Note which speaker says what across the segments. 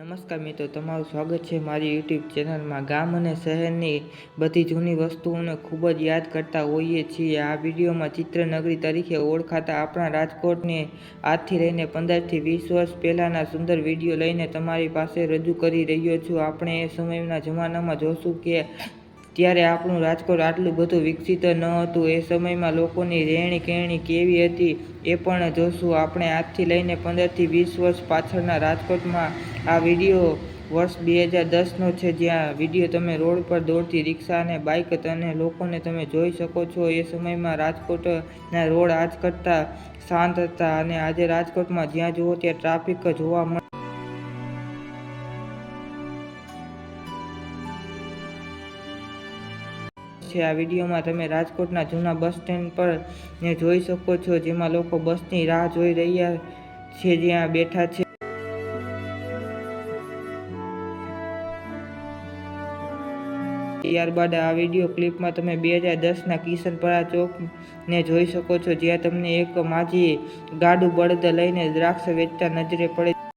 Speaker 1: નમસ્કાર મિત્રો, તમારું સ્વાગત છે મારી યુટ્યુબ ચેનલમાં. ગામ અને શહેરની બધી જૂની વસ્તુઓને ખૂબ જ યાદ કરતા હોઈએ છીએ. આ વિડીયોમાં ચિત્રનગરી તરીકે ઓળખાતા આપણા રાજકોટને આજથી લઈને પંદરથી વીસ વર્ષ પહેલાંના સુંદર વીડિયો લઈને તમારી પાસે રજૂ કરી રહ્યો છું. આપણે એ સમયના જમાનામાં જોશું કે ત્યારે આપણું રાજકોટ આટલું બધું વિકસિત ન હતું, એ સમયમાં લોકોની રહેણી કહેણી કેવી હતી, એ પણ જોશું. આપણે આજથી લઈને પંદરથી વીસ વર્ષ પાછળના રાજકોટમાં આ વીડિયો વર્ષ બે હજાર દસનો છે, જ્યાં વીડિયો તમે રોડ પર દોડતી રિક્ષા અને બાઇક અને લોકોને તમે જોઈ શકો છો. એ સમયમાં રાજકોટના રોડ આજ કરતાં શાંત હતા અને આજે રાજકોટમાં જ્યાં જુઓ ત્યાં ટ્રાફિક જોવા મળે છે. આ વિડીયોમાં તમે રાજકોટના જૂના બસ સ્ટેન્ડ પર ને જોઈ શકો છો, જેમાં લોકો બસની રાહ જોઈ રહ્યા છે, જ્યાં બેઠા છે. ત્યારબાદ આ વીડિયો ક્લિપમાં તમે બે હજાર દસના કિશનપરા ચોકને જોઈ શકો છો, જ્યાં તમને એક માજી ગાડું બળદ લઈને દ્રાક્ષ વેચતા નજરે પડે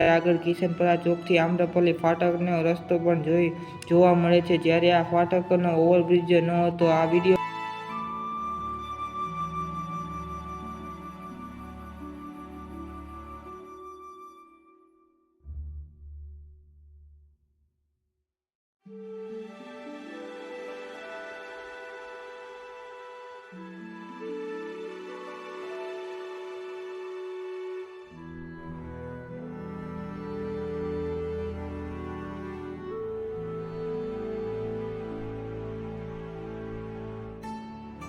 Speaker 1: આગળ કિશનપરા ચોકથી આમ્રપલ્લી ફાટકનો રસ્તો પણ જોઈ જોવા મળે છે. જ્યારે આ ફાટકનો ઓવરબ્રિજ ન હતો, આ વીડિયો તો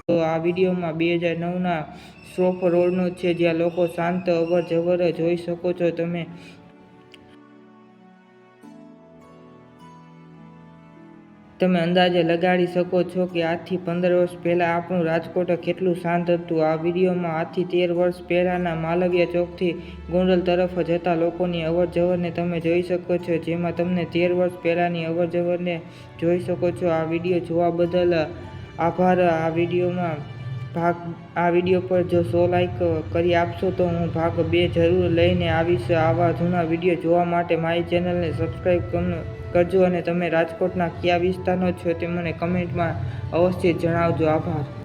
Speaker 1: આ વિડીયોમાં બે હજાર નવના સ્ટ્રોફ રોડનો છે, જ્યાં લોકો શાંત, અવર જવર જોઈ શકો છો. તમે તમે અંદાજે લગાડી શકો છો કે આજથી પંદર વર્ષ પહેલાં આપણું રાજકોટ કેટલું શાંત હતું. આ વિડીયોમાં આજથી તેર વર્ષ પહેલાંના માલવીયા ચોકથી ગોંડલ તરફ જતા લોકોની અવર જવરને તમે જોઈ શકો છો, જેમાં તમને તેર વર્ષ પહેલાંની અવર જવરને જોઈ શકો છો. આ વીડિયો જોવા બદલ આભાર. આ વિડીયોમાં ભાગ, આ વીડિયો પર જો સો લાઇક કરી આપશો તો હું ભાગ બે જરૂર લઈને આવીશ. આવા જૂના વીડિયો જોવા માટે મારી ચેનલને સબસ્ક્રાઈબ કરજો અને તમે રાજકોટના કયા વિસ્તારનો છો તે મને કમેન્ટમાં અવશ્ય જણાવજો. આભાર.